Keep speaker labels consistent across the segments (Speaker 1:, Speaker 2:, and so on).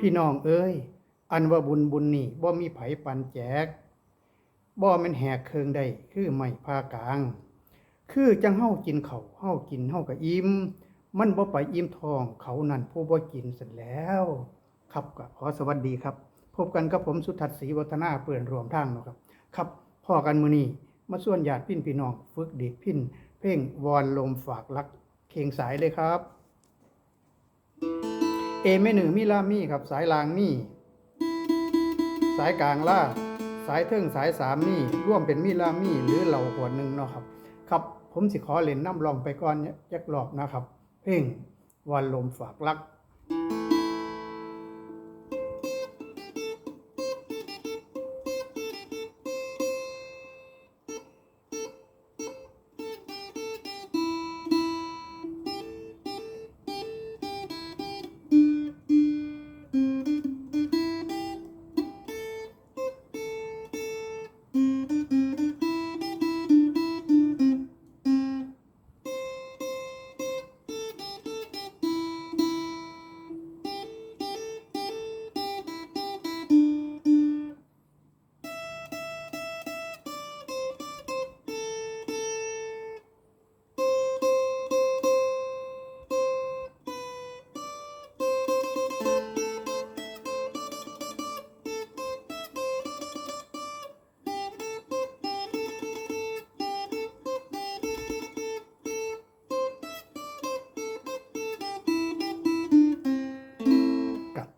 Speaker 1: พี่น้องเอ้ย อันว่าบุญบุญนี่บ่มีไผปันแจกบ่แม่นแหกเคืองได้คือไม่พากลาง คือจังเฮากินเขาเฮากินเฮาก็อิ่มมันบ่ไปอิ่มท้องเขานั่นผู้บ่กินเสร็จแล้ว ครับก็ขอสวัสดีครับ พบกันกับผมสุทัศน์ศรีวัฒนาเปื่อนรวมทางเนาะครับ ครับพ่อกันมื้อนี้มาส่วนญาติพี่น้อง ฝึกดีดพินเพ่งวอนลมฝากรัก เคียงสายเลยครับ เอไม่หนึ่งมีลามีครับสายลางมี สายกลางล่าสายเทิงสายสามมีร่วมเป็นมีลามีหรือเหล่าขวดหนึ่งเนาะครับ ครับผมสิขอเล่นน้ำลองไปก่อนยักรอบนะครับ เพ่งวันลมฝากรัก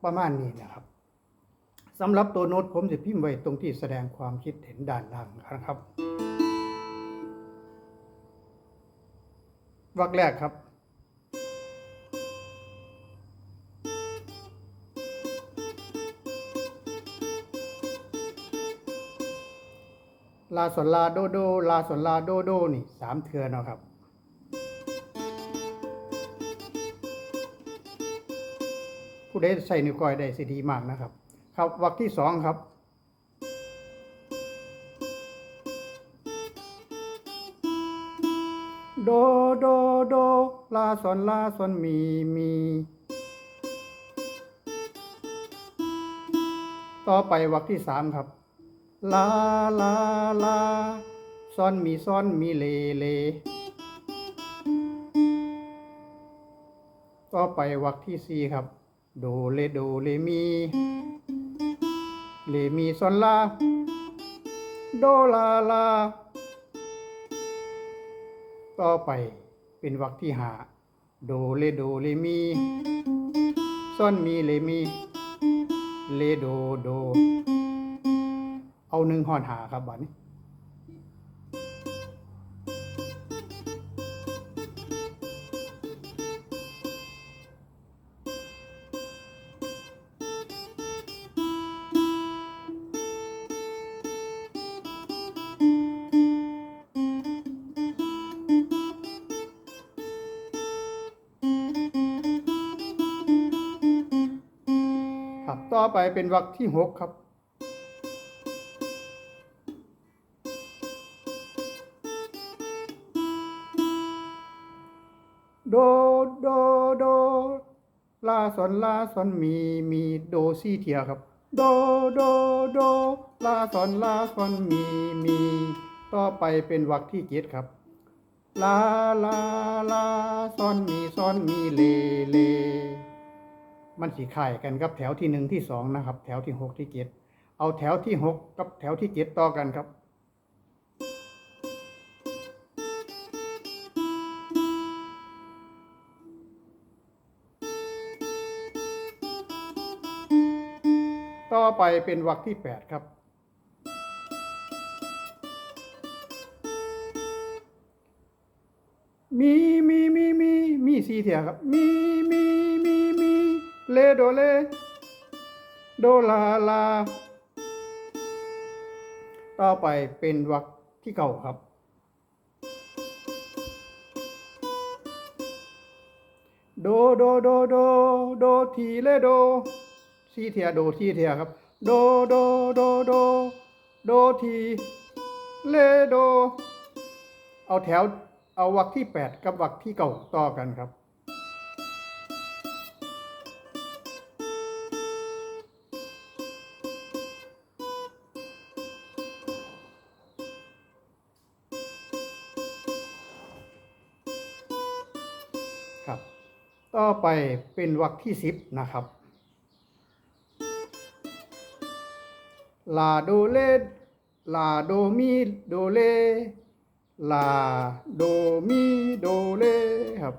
Speaker 1: ประมาณนี้นะครับสำหรับตัวโน้ตผมจะพิมพ์ไว้ตรงที่แสดงความคิดเห็นด้านล่างนะครับ วรรคแรกครับ ลาสนลาโดโด ลาสนลาโดโดนี่สามเทือเนาะครับ ผู้ใดใส่นิ้วก้อยได้สิดีมากนะครับ ครับวรรคที่สองครับโดโดโดลาสอนลาสอนมีมี ต่อไปวรรคที่สามครับ ลาลาลาซ้อนมีซ้อนมีเลเล ต่อไปวรรคที่สี่ครับ โดเลโดเลมีเลมีซอนลาโดลาลา ต่อไปเป็นวรรคที่หาโดเลโดเลมีซอนมีเลมีเลโดโด เอาหนึ่งหอนหาครับบัดนี้ ไปเป็นวรรคที่หกครับ โดโดโดลาสอนลาสอนมีมีโดซี่เทียครับโดโดโดลาสอนลาสอนมีมีต่อไปเป็นวรรคที่เจ็ดครับ ลาลาลาซอนมีซอนมีเลเล มันสีไข่กันกับแถวที่หนึ่งที่สองนะครับ แถวที่หกที่เจ็ดเอาแถวที่หกกับแถวที่เจ็ดต่อกันครับ ต่อไปเป็นวรรคที่แปดครับมีมีมีมีมีสีเถียครับ มีมี เลโดเล โดลาลา ต่อไปเป็นวรรคที่เก่าครับ โดโดโดโดโดทีเลโดซีเทียโดทีเทียครับ โดโดโดโดโดทีเลโด เอาแถวเอาวรรคที่ 8 กับวรรคที่เก่าต่อกันครับ อไปเป็นวรรคที่สิบนะครับ ลาโดเลลาโดมีโดเลลาโดมีโดเลครับ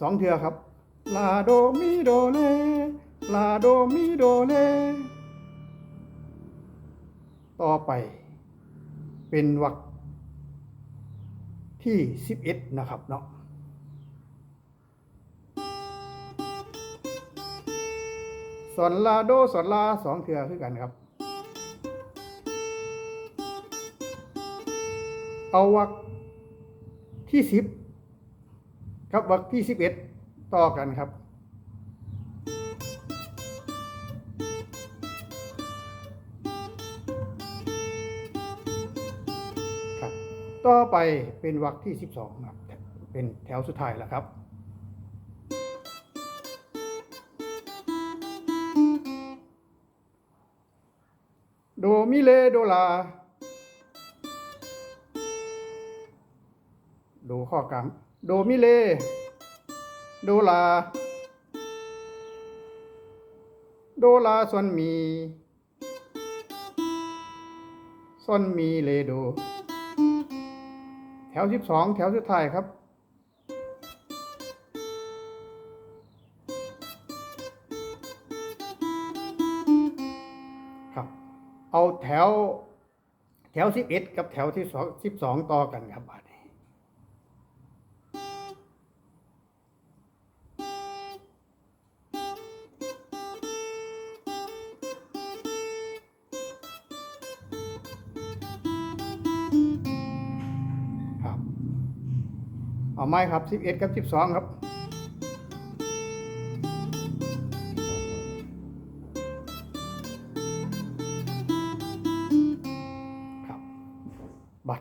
Speaker 1: สองเทือครับ ลาโดมีโดเลลาโดมีโดเลต่อไป เป็นวรรคที่สิบเอ็ดนะครับเนาะ สอนลาโดสอนลาสองเทือคือกันครับ เอาวักที่สิบครับวักที่สิบเอ็ดต่อกันครับ ครับ ต่อไปเป็นวักที่สิบสองครับ เป็นแถวสุดท้ายแล้วครับ โดมิเลโดลา โดข้อกลางโดมิเล โดลา โดลาซอนมีซอนมีเลโด แถวสิบสองแถวสุดท้ายครับ แถวสิบเอ็ดกับแถวที่สองสิบสองต่อกันครับบาดนี้ครับ เอาไม้ครับสิบเอ็ดกับสิบสองครับ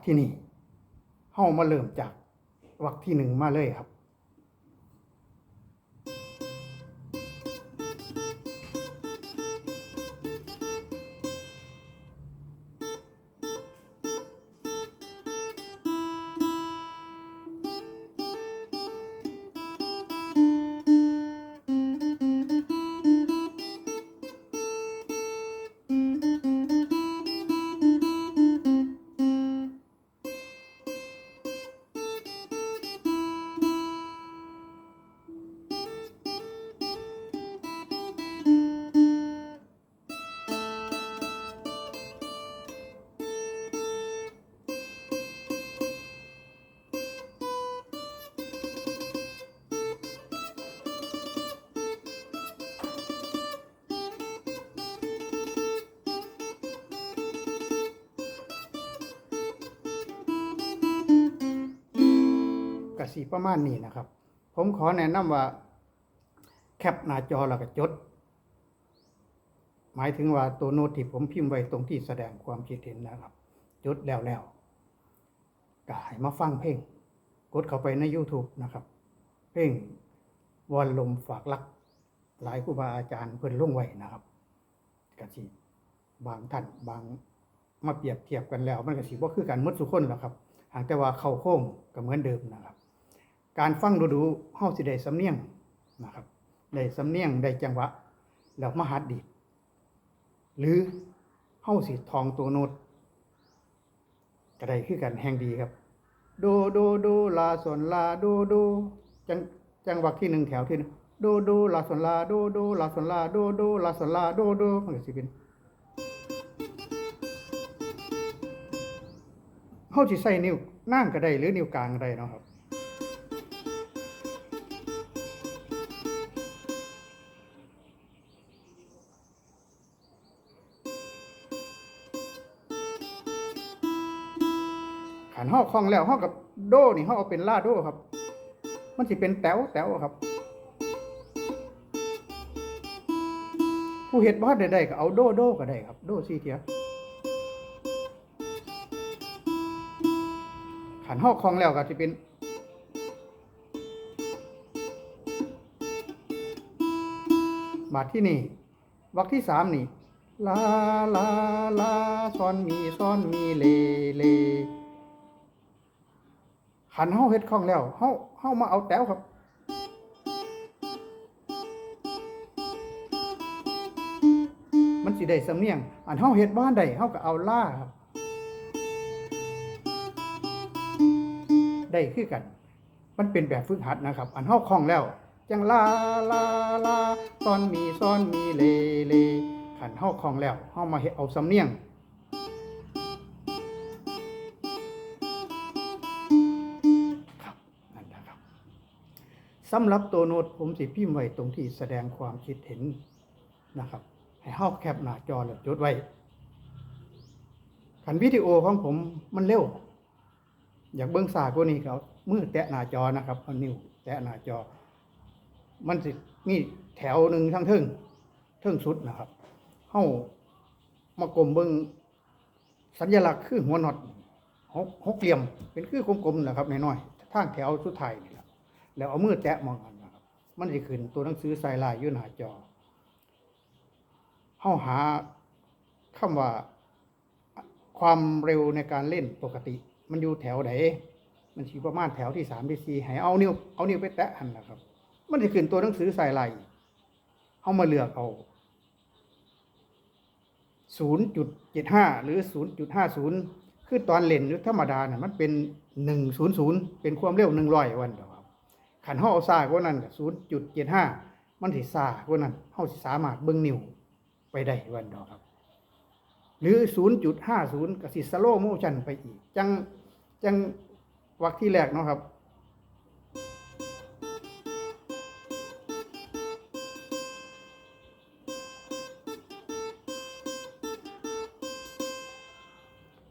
Speaker 1: ที่นี่เฮ้ามาเริ่มจากวักที่หนึ่งมาเลยครับ กสีประมาณนี้นะครับ ผมขอแนะนำว่าแคปหน้าจอแล้วก็จด หมายถึงว่าตัวโน้ตที่ผมพิมพ์ไว้ตรงที่แสดงความคิดเห็นนะครับ จดแล้วแล้วก็ให้มาฟังเพลง กดเข้าไปใน YouTube นะครับ เพลงวอนลมฝากรัก หลายครูบาอาจารย์เพิ่นลงไว้นะครับกสิบางท่านบางมาเปรียบเทียบกันแล้ว มันก็สิบ่คือกันมดทุกคนหรอกครับหากแต่ว่าเข้าโค้งก็เหมือนเดิมนะครับ การฟังดูดูๆเฮาสิได้สำเนียงนะครับได้สำเนียงได้จังหวะแล้วมหัดดีดหรือเฮาสิทองตัวโน้ตก็ได้คือกันแห่งดีครับโดโดโดลาส่วนลาโดโดจังจังหวะที่หนึ่งแถวที่หนึ่งโดโดลาส่วนลาโดโดลาส่วนลาโดโดลาส่วนลาโดโดมันก็สิเป็นเฮาสิใส่นิ้วนั่งก็ได้หรือนิ้วกลางก็ได้เนาะครับ ห้อคล่องแล้วหอกับโดนี่ห้อเอาเป็นลาโดครับ มันสิเป็นแต๋วแต๋วครับ ผู้เฮ็ดบ้านได้ๆก็เอาโดโดก็ได้ครับ โดสี่เทียขันห้อคล่องแล้วก็สิเป็นบาทที่นี่วรรคที่สามนี่ลาลาลาซ้อนมีซ้อนมีเลเล ขันเฮาเฮ็ดคลองแล้วเฮาเฮามาเอาแต้วครับ มันสิได้สำเนียง อันเฮาเฮ็ดบ้านใดเฮาก็เอาล่าครับ ได้คือกัน มันเป็นแบบฝึกหัดนะครับ อันเฮาคล่องแล้ว จังลาลาลาตอนมีซ้อนมีเลเลขันเฮาคล่องแล้วเฮามาเฮ็ดเอาสำเนียง สำหรับตัวโน้ตผมสิพิมพ์ไว้ตรงที่แสดงความคิดเห็นนะครับ ให้เฮาแคปหน้าจอแล้วจดไว้ขันวิดีโอของผมมันเร็ว อยากเบิ่งสากว่านี้เอามือแตะหน้าจอนะครับเอานิ้วแตะหน้าจอ มันสิมีแถวหนึ่งทั้งทึ่งทึ่งสุดนะครับเฮามากลมเบิ่งสัญลักษณ์คือหัวน็อตหกหกเหลี่ยม เป็นคือกลมๆนะครับน้อยๆทางแถวสุดท้ายนี แล้วเอามือแตะมองกันนะครับ มันจะขึ้นตัวหนังสือใส่ลายอยู่หน้าจอเฮาหาคำว่าความเร็วในการเล่นปกติ มันอยู่แถวไหนมันชีประมาณแถวที่สามที่สี่ให้เอานิ้วเอานิ้วไปแตะหันนะครับ มันจะขึ้นตัวหนังสือใส่ลายเอามาเลือกเอาศูนย์จุดเจ็ดห้าหรือศูนย์จุดห้าศูนย์คือตอนเล่นหรือธรรมดาเนี่ยมันเป็นหนึ่งศูนย์ศูนย์เป็นความเร็วหนึ่งร้อยวันเดียว ขันห้าเอาซากว่านั้นศูนย์จุดเจ็ดห้ามันสิซากว่านั้นเฮาสิสามารถเบิ่งนิวไปได้วันเดียวครับ หรือ0.50กับสิสโลโมชันไปอีก จังจังวักที่แรกเนาะครับ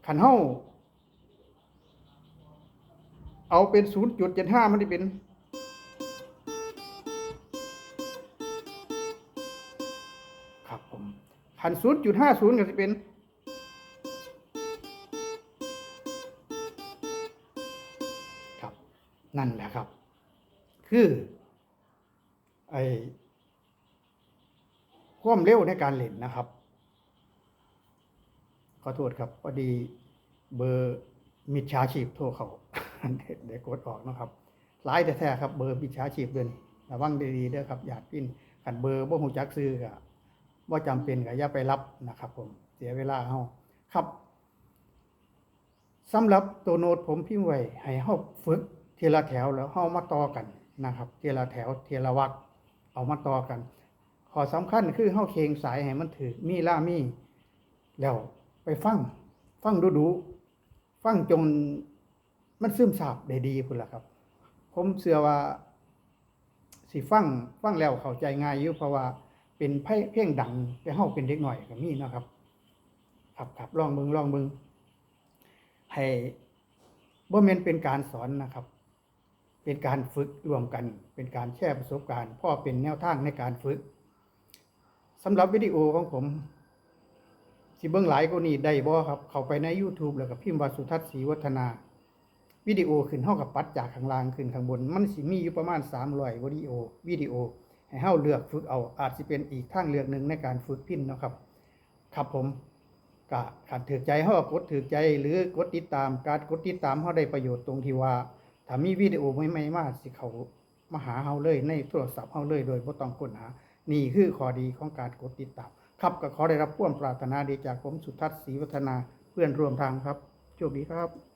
Speaker 1: ขันเฮาเอาเป็น 0.75 มันจะเป็น ขัน0.50ก็จะเป็นครับนั่นแหละครับ คือไอความเร็วในการเล่นนะครับ ขอโทษครับพอดีเบอร์มิจฉาชีพโทรเขาเดี๋ยวกดออกนะครับหลายแต่แท้ๆครับเบอร์มิจฉาชีพเดินระวังดีๆเด้อครับอย่าพินขันเบอร์บ่หูจักซื้อก็บ่ ว่าจำเป็นก็อย่าไปรับนะครับ ผมเสียเวลาเฮาครับสำหรับตัวโน้ตผมพิมพ์ไว้ให้เฮาฝึกทีละแถวแล้วเฮามาต่อกันนะครับทีละแถวทีละวรรคเอามาต่อกันข้อสำคัญคือเฮาเคงสายให้มันถือมีล่ามีแล้วไปฟังฟังดูดูฟังจนมันซึมซาบได้ดีพุ่นล่ะครับ ผมเชื่อว่าสิฟังฟังแล้วเข้าใจง่ายอยู่เพราะว่า เป็นเพลงดังแต่เฮาเป็นเด็กหน่อยก็มีเนาะครับ ครับครับลองเบิ่งลองเบิ่งให้บ่แม่นเป็นการสอนนะครับ เป็นการฝึกรวมกัน เป็นการแชร์ประสบการณ์พ่อเป็นแนวทางในการฝึกสำหรับวิดีโอของผมสิเบิ่งหลายกว่านี้ได้บ่ครับ เข้าไปใน YouTube แล้วก็พิมพ์ว่าสุทัศน์ศรีวัฒนาวิดีโอขึ้นเฮากับปัดจากข้างล่างขึ้นข้างบน มันสิมีอยู่ประมาณ300วิดีโอวิดีโอ ให้เฮาเลือกฝึกเอาอาจสิเป็นอีกทางเลือกหนึ่งในการฝึกพินนะครับ ครับผมก็ขัดถือใจเฮาก็กดถือใจหรือกดติดตามการกดติดตามเฮาได้ประโยชน์ตรงที่ว่าถ้ามีวิดีโอใหม่ๆมาสิเขามาหาเฮาเลยในโทรศัพท์เฮาเลยโดยบ่ต้องค้นหา นี่คือข้อดีของการกดติดตาม ครับก็ขอได้รับความปรารถนาดีจากผมสุทัศน์ศรีวัฒนาเพื่อนร่วมทางครับโชคดีครับ